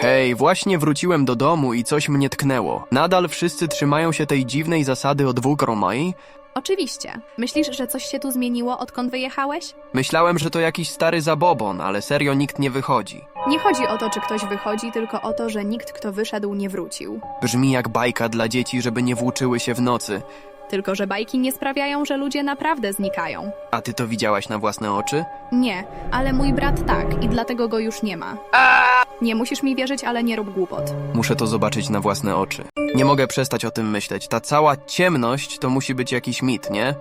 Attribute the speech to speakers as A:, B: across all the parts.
A: Hej, właśnie wróciłem do domu i coś mnie tknęło. Nadal wszyscy trzymają się tej dziwnej zasady o dwóch romai?
B: Oczywiście. Myślisz, że coś się tu zmieniło, odkąd wyjechałeś?
A: Myślałem, że to jakiś stary zabobon, ale serio nikt nie wychodzi.
B: Nie chodzi o to, czy ktoś wychodzi, tylko o to, że nikt, kto wyszedł, nie wrócił.
A: Brzmi jak bajka dla dzieci, żeby nie włóczyły się w nocy.
B: Tylko, że bajki nie sprawiają, że ludzie naprawdę znikają.
A: A ty to widziałaś na własne oczy?
B: Nie, ale mój brat tak i dlatego go już nie ma. Nie musisz mi wierzyć, ale nie rób głupot.
A: Muszę to zobaczyć na własne oczy. Nie mogę przestać o tym myśleć. Ta cała ciemność to musi być jakiś mit, nie?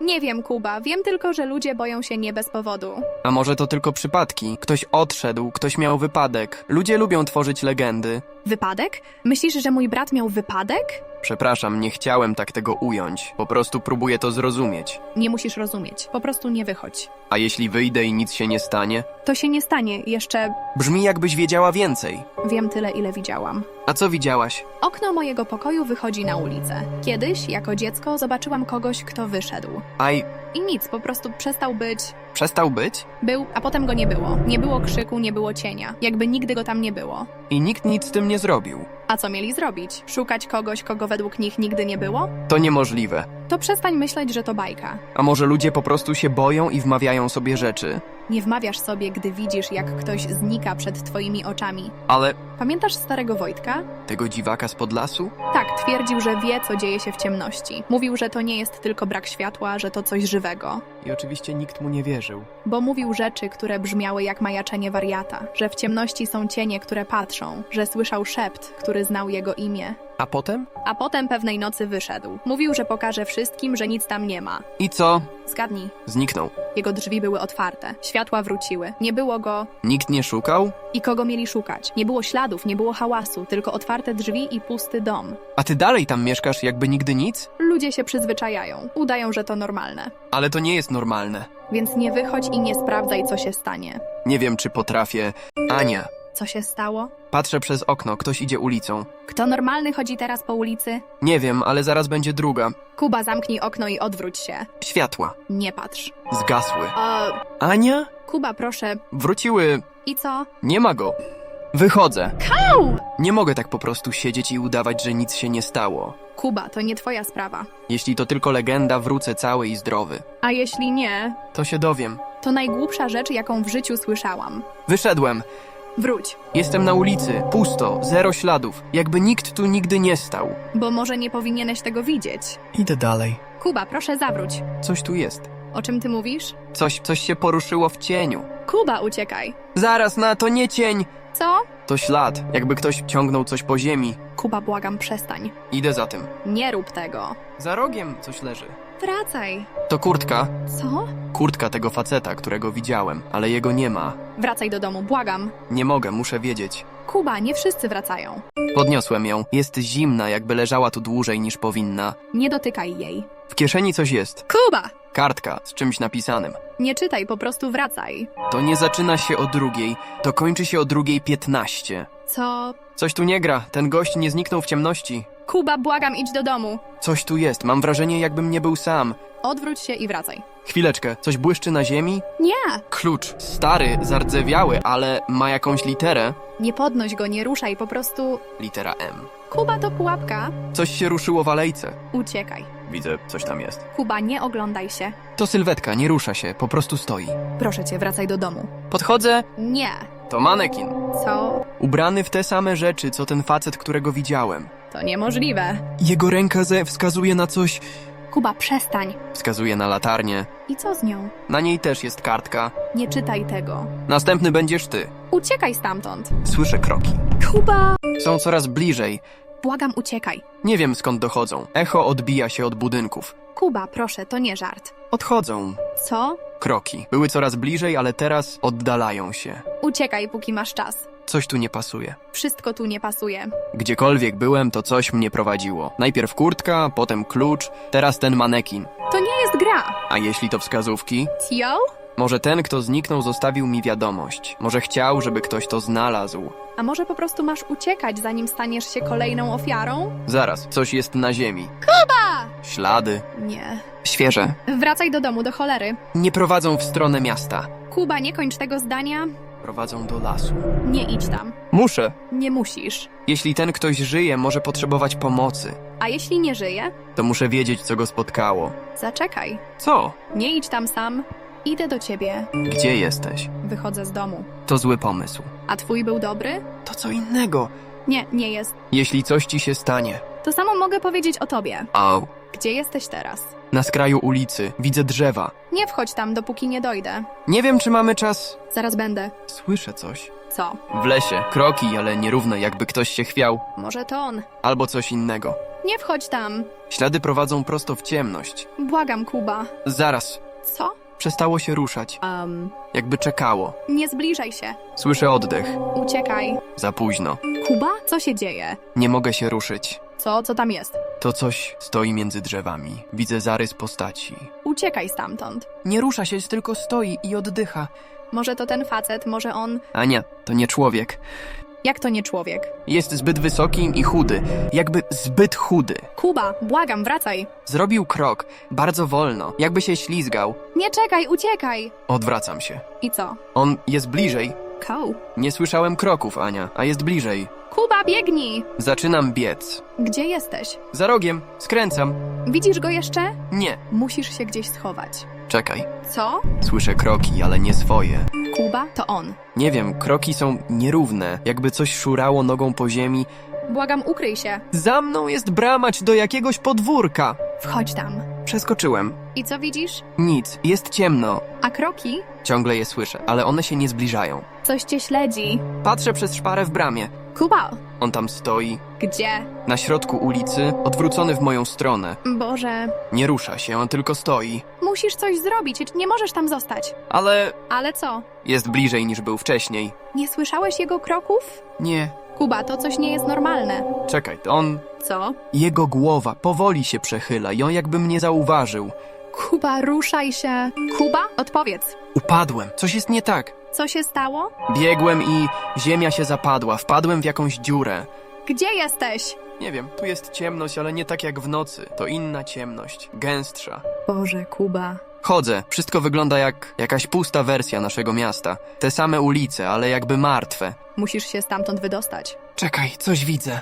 B: Nie wiem, Kuba, wiem tylko, że ludzie boją się nie bez powodu.
A: A może to tylko przypadki? Ktoś odszedł, ktoś miał wypadek. Ludzie lubią tworzyć legendy.
B: Wypadek? Myślisz, że mój brat miał wypadek?
A: Przepraszam, nie chciałem tak tego ująć. Po prostu próbuję to zrozumieć.
B: Nie musisz rozumieć. Po prostu nie wychodź.
A: A jeśli wyjdę i nic się nie stanie?
B: To się nie stanie. Jeszcze
A: Brzmi jakbyś wiedziała więcej.
B: wiem tyle, ile widziałam.
A: A co widziałaś?
B: Okno mojego pokoju wychodzi na ulicę. Kiedyś, jako dziecko, zobaczyłam kogoś, kto wyszedł.
A: Aj,
B: I nic, po prostu przestał być.
A: przestał być?
B: Był, a potem go nie było. Nie było krzyku, nie było cienia. Jakby nigdy go tam nie było.
A: I nikt nic z tym nie zrobił.
B: A co mieli zrobić? Szukać kogoś, kogo według nich nigdy nie było?
A: To niemożliwe.
B: To przestań myśleć, że to bajka.
A: A może ludzie po prostu się boją i wmawiają sobie rzeczy?
B: Nie wmawiasz sobie, gdy widzisz, jak ktoś znika przed twoimi oczami.
A: Ale
B: Pamiętasz starego Wojtka?
A: tego dziwaka spod lasu?
B: Tak, twierdził, że wie, co dzieje się w ciemności. Mówił, że to nie jest tylko brak światła, że to coś żywego.
A: I oczywiście nikt mu nie wierzył.
B: Bo mówił rzeczy, które brzmiały jak majaczenie wariata, że w ciemności są cienie, które patrzą, że słyszał szept, który znał jego imię.
A: A potem?
B: A potem pewnej nocy wyszedł. Mówił, że pokaże wszystkim, że nic tam nie ma.
A: I co?
B: Zgadnij.
A: Zniknął.
B: Jego drzwi były otwarte, światła wróciły. Nie było go
A: Nikt nie szukał?
B: i kogo mieli szukać. Nie było śladów, nie było hałasu, tylko otwarte drzwi i pusty dom.
A: A ty dalej tam mieszkasz jakby nigdy nic?
B: Ludzie się przyzwyczajają, udają, że to normalne.
A: Ale to nie jest normalne.
B: Więc nie wychodź i nie sprawdzaj, co się stanie.
A: Nie wiem, czy potrafię. Ania.
B: Co się stało?
A: Patrzę przez okno, ktoś idzie ulicą.
B: Kto normalny chodzi teraz po ulicy?
A: Nie wiem, ale zaraz będzie druga.
B: Kuba, zamknij okno i odwróć się.
A: Światła.
B: Nie patrz.
A: Zgasły.
B: O,
A: Ania?
B: Kuba, proszę.
A: Wróciły.
B: I co?
A: Nie ma go. Wychodzę.
B: Au!
A: Nie mogę tak po prostu siedzieć i udawać, że nic się nie stało.
B: Kuba, to nie twoja sprawa.
A: Jeśli to tylko legenda, wrócę cały i zdrowy.
B: A jeśli nie,
A: To się dowiem.
B: to najgłupsza rzecz, jaką w życiu słyszałam.
A: Wyszedłem.
B: Wróć,
A: Jestem na ulicy. Pusto. Zero śladów. Jakby nikt tu nigdy nie stał.
B: bo może nie powinieneś tego widzieć.
A: Idę dalej.
B: Kuba, proszę zawróć.
A: Coś tu jest.
B: O czym ty mówisz?
A: Coś, coś się poruszyło w cieniu.
B: Kuba, uciekaj.
A: Zaraz na to nie cień.
B: Co?
A: To ślad. Jakby ktoś ciągnął coś po ziemi.
B: Kuba, błagam, przestań.
A: Idę za tym.
B: Nie rób tego.
A: Za rogiem coś leży.
B: Wracaj.
A: To kurtka.
B: Co?
A: Kurtka tego faceta, którego widziałem, ale jego nie ma.
B: Wracaj do domu, błagam.
A: Nie mogę, muszę wiedzieć.
B: Kuba, nie wszyscy wracają.
A: Podniosłem ją. Jest zimna, jakby leżała tu dłużej niż powinna.
B: Nie dotykaj jej.
A: W kieszeni coś jest.
B: Kuba!
A: Kartka z czymś napisanym.
B: Nie czytaj, po prostu wracaj.
A: To nie zaczyna się o drugiej, to kończy się o drugiej piętnaście.
B: Co?
A: Coś tu nie gra, ten gość nie zniknął w ciemności.
B: Kuba, błagam, idź do domu.
A: Coś tu jest, mam wrażenie jakbym nie był sam.
B: Odwróć się i wracaj.
A: Chwileczkę, coś błyszczy na ziemi?
B: Nie!
A: Klucz. Stary, zardzewiały, ale ma jakąś literę.
B: Nie podnoś go, nie ruszaj, po prostu...
A: Litera M.
B: Kuba to pułapka.
A: Coś się ruszyło w alejce.
B: Uciekaj.
A: Widzę, coś tam jest.
B: Kuba, nie oglądaj się.
A: To sylwetka, nie rusza się, po prostu stoi.
B: Proszę cię, wracaj do domu.
A: Podchodzę,
B: Nie.
A: to manekin.
B: Co?
A: Ubrany w te same rzeczy, co ten facet, którego widziałem.
B: To niemożliwe.
A: Jego ręka ze wskazuje na coś.
B: Kuba, przestań.
A: Wskazuje na latarnię.
B: I co z nią?
A: Na niej też jest kartka.
B: Nie czytaj tego.
A: Następny będziesz ty.
B: Uciekaj stamtąd.
A: Słyszę kroki.
B: Kuba!
A: Są coraz bliżej.
B: Błagam, uciekaj.
A: Nie wiem skąd dochodzą. Echo odbija się od budynków.
B: Kuba, proszę, to nie żart.
A: Odchodzą.
B: Co?
A: Kroki. Były coraz bliżej, ale teraz oddalają się.
B: Uciekaj, póki masz czas.
A: Coś tu nie pasuje.
B: Wszystko tu nie pasuje.
A: Gdziekolwiek byłem, to coś mnie prowadziło. Najpierw kurtka, potem klucz, teraz ten manekin.
B: To nie jest gra.
A: A jeśli to wskazówki?
B: Tio?
A: Może ten, kto zniknął, zostawił mi wiadomość. Może chciał, żeby ktoś to znalazł.
B: A może po prostu masz uciekać, zanim staniesz się kolejną ofiarą?
A: Zaraz, coś jest na ziemi.
B: Kuba!
A: Ślady.
B: Nie.
A: Świeże.
B: Wracaj do domu, do cholery.
A: Nie prowadzą w stronę miasta.
B: Kuba, nie kończ tego zdania.
A: Prowadzą do lasu.
B: Nie idź tam.
A: Muszę.
B: Nie musisz.
A: Jeśli ten ktoś żyje, może potrzebować pomocy,
B: A jeśli nie żyje?
A: to muszę wiedzieć, co go spotkało.
B: Zaczekaj.
A: Co?
B: Nie idź tam sam. Idę do ciebie.
A: Gdzie jesteś?
B: Wychodzę z domu.
A: To zły pomysł.
B: A twój był dobry?
A: To co innego.
B: Nie, nie jest.
A: Jeśli coś ci się stanie.
B: To samo mogę powiedzieć o tobie.
A: Au.
B: Gdzie jesteś teraz?
A: Na skraju ulicy widzę drzewa.
B: Nie wchodź tam, dopóki nie dojdę.
A: Nie wiem, czy mamy czas.
B: Zaraz będę.
A: Słyszę coś.
B: Co?
A: W lesie. Kroki, ale nierówne, jakby ktoś się chwiał.
B: Może to on.
A: Albo coś innego.
B: Nie wchodź tam.
A: Ślady prowadzą prosto w ciemność.
B: Błagam, Kuba.
A: Zaraz.
B: Co?
A: Przestało się ruszać.
B: Um,
A: Jakby czekało.
B: nie zbliżaj się.
A: Słyszę oddech.
B: Uciekaj.
A: Za późno.
B: Kuba? Co się dzieje?
A: Nie mogę się ruszyć.
B: Co? Co tam jest?
A: To coś stoi między drzewami. Widzę zarys postaci.
B: Uciekaj stamtąd.
A: Nie rusza się, tylko stoi i oddycha.
B: Może to ten facet, może on...
A: Ania, to nie człowiek.
B: Jak to nie człowiek?
A: Jest zbyt wysoki i chudy. Jakby zbyt chudy.
B: Kuba, błagam, wracaj.
A: Zrobił krok, bardzo wolno, jakby się ślizgał.
B: Nie czekaj, uciekaj.
A: Odwracam się.
B: I co?
A: On jest bliżej. Nie słyszałem kroków, Ania, a jest bliżej.
B: Kuba, biegnij.
A: Zaczynam biec.
B: Gdzie jesteś?
A: Za rogiem, skręcam.
B: Widzisz go jeszcze?
A: Nie,
B: Musisz się gdzieś schować.
A: czekaj.
B: Co?
A: Słyszę kroki, ale nie swoje.
B: Kuba? To on.
A: Nie wiem, kroki są nierówne, jakby coś szurało nogą po ziemi.
B: Błagam, ukryj się.
A: Za mną jest bramać do jakiegoś podwórka.
B: Wchodź tam.
A: Przeskoczyłem.
B: I co widzisz?
A: Nic, jest ciemno.
B: A kroki?
A: Ciągle je słyszę, ale one się nie zbliżają.
B: Coś cię śledzi.
A: Patrzę przez szparę w bramie.
B: Kuba!
A: On tam stoi,
B: Gdzie?
A: na środku ulicy, odwrócony w moją stronę.
B: Boże,
A: Nie rusza się, on tylko stoi.
B: musisz coś zrobić. Nie możesz tam zostać.
A: Ale
B: Ale co?
A: jest bliżej niż był wcześniej.
B: Nie słyszałeś jego kroków?
A: Nie,
B: Kuba, to coś nie jest normalne.
A: czekaj, to on.
B: Co?
A: Jego głowa powoli się przechyla i on jakby mnie zauważył.
B: Kuba, ruszaj się. Kuba, odpowiedz.
A: Upadłem, coś jest nie tak.
B: Co się stało?
A: Biegłem i ziemia się zapadła, wpadłem w jakąś dziurę.
B: Gdzie jesteś?
A: Nie wiem, tu jest ciemność, ale nie tak jak w nocy. To inna ciemność, gęstsza.
B: Boże, Kuba.
A: Chodzę, wszystko wygląda jak jakaś pusta wersja naszego miasta. Te same ulice, ale jakby martwe.
B: Musisz się stamtąd wydostać.
A: Czekaj, coś widzę.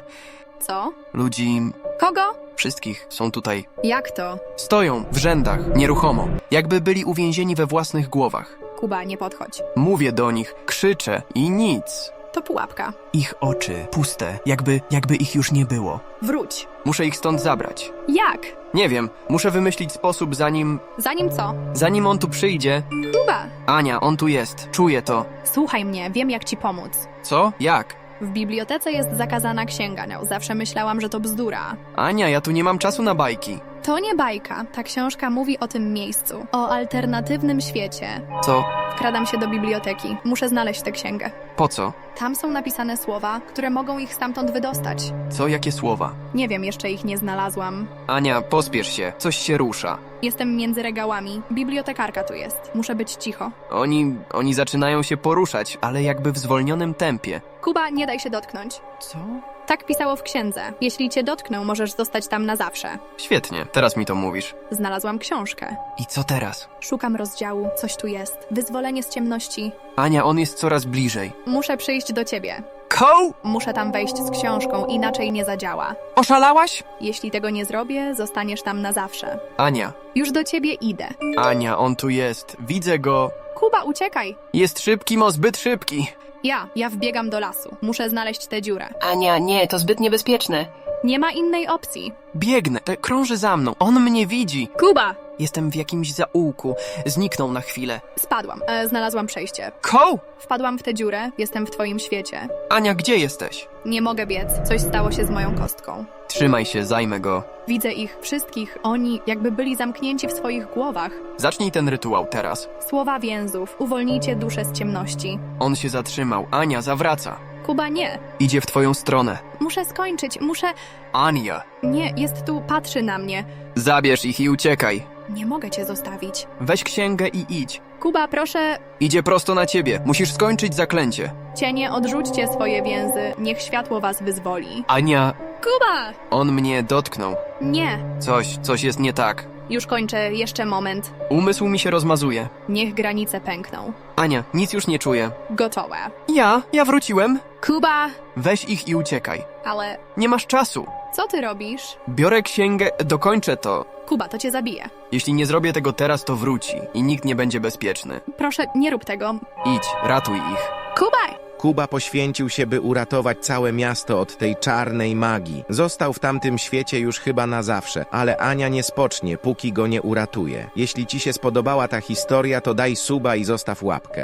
B: Co?
A: Ludzi,
B: Kogo?
A: wszystkich są tutaj.
B: Jak to?
A: Stoją w rzędach, nieruchomo, jakby byli uwięzieni we własnych głowach.
B: Kuba, nie podchodź.
A: Mówię do nich, krzyczę i nic.
B: To pułapka.
A: Ich oczy puste, jakby, jakby ich już nie było.
B: Wróć.
A: Muszę ich stąd zabrać.
B: Jak?
A: Nie wiem, muszę wymyślić sposób zanim,
B: Zanim co?
A: zanim on tu przyjdzie.
B: Kuba!
A: Ania, on tu jest, czuję to.
B: Słuchaj mnie, wiem jak ci pomóc.
A: Co? Jak?
B: W bibliotece jest zakazana księga. No, zawsze myślałam, że to bzdura.
A: Ania, ja tu nie mam czasu na bajki.
B: To nie bajka. Ta książka mówi o tym miejscu. O alternatywnym świecie.
A: Co?
B: Wkradam się do biblioteki. Muszę znaleźć tę księgę.
A: Po co?
B: Tam są napisane słowa, które mogą ich stamtąd wydostać.
A: Co, jakie słowa?
B: Nie wiem, jeszcze ich nie znalazłam.
A: Ania, pospiesz się, coś się rusza.
B: Jestem między regałami. Bibliotekarka tu jest. Muszę być cicho.
A: Oni, oni zaczynają się poruszać, ale jakby w zwolnionym tempie.
B: Kuba, nie daj się dotknąć.
A: Co?
B: Tak pisało w księdze. Jeśli cię dotknę, możesz zostać tam na zawsze.
A: Świetnie, teraz mi to mówisz.
B: Znalazłam książkę.
A: I co teraz?
B: Szukam rozdziału, coś tu jest. Wyzwolenie z ciemności.
A: Ania, on jest coraz bliżej.
B: Muszę przyjść do ciebie.
A: Koł!
B: Muszę tam wejść z książką, inaczej nie zadziała.
A: Oszalałaś?
B: Jeśli tego nie zrobię, zostaniesz tam na zawsze.
A: Ania,
B: Już do ciebie idę.
A: Ania, on tu jest. Widzę go.
B: Kuba, uciekaj!
A: Jest szybki, mo zbyt szybki.
B: Ja, ja wbiegam do lasu. Muszę znaleźć tę dziurę.
C: Ania, nie, to zbyt niebezpieczne.
B: Nie ma innej opcji.
A: Biegnę, te krąży za mną. On mnie widzi.
B: Kuba!
A: Jestem w jakimś zaułku. Zniknął na chwilę.
B: Spadłam. E, znalazłam przejście.
A: Koł!
B: Wpadłam w tę dziurę, jestem w twoim świecie.
A: Ania, gdzie jesteś?
B: Nie mogę biec, coś stało się z moją kostką.
A: Trzymaj się, zajmę go.
B: Widzę ich wszystkich, oni jakby byli zamknięci w swoich głowach.
A: Zacznij ten rytuał teraz.
B: Słowa więzów, uwolnijcie duszę z ciemności.
A: On się zatrzymał. Ania, zawraca.
B: Kuba, nie.
A: Idzie w twoją stronę.
B: Muszę skończyć, muszę...
A: Ania,
B: Nie, jest tu, patrzy na mnie.
A: zabierz ich i uciekaj.
B: Nie mogę cię zostawić.
A: Weź księgę i idź.
B: Kuba, proszę,
A: Idzie prosto na ciebie. Musisz skończyć zaklęcie.
B: cienie, odrzućcie swoje więzy, niech światło was wyzwoli.
A: Ania,
B: Kuba!
A: on mnie dotknął.
B: Nie,
A: Coś, coś jest nie tak.
B: Już kończę, jeszcze moment.
A: Umysł mi się rozmazuje.
B: Niech granice pękną.
A: Ania, nic już nie czuję.
B: Gotowe.
A: Ja, ja wróciłem.
B: Kuba!
A: Weź ich i uciekaj.
B: Ale
A: Nie masz czasu.
B: Co ty robisz?
A: Biorę księgę, dokończę to.
B: Kuba, to cię zabije.
A: Jeśli nie zrobię tego teraz, to wróci i nikt nie będzie bezpieczny.
B: Proszę, nie rób tego.
A: Idź, ratuj ich.
B: Kuba!
D: Kuba poświęcił się, by uratować całe miasto od tej czarnej magii. Został w tamtym świecie już chyba na zawsze, ale Ania nie spocznie, póki go nie uratuje. Jeśli ci się spodobała ta historia, to daj suba i zostaw łapkę.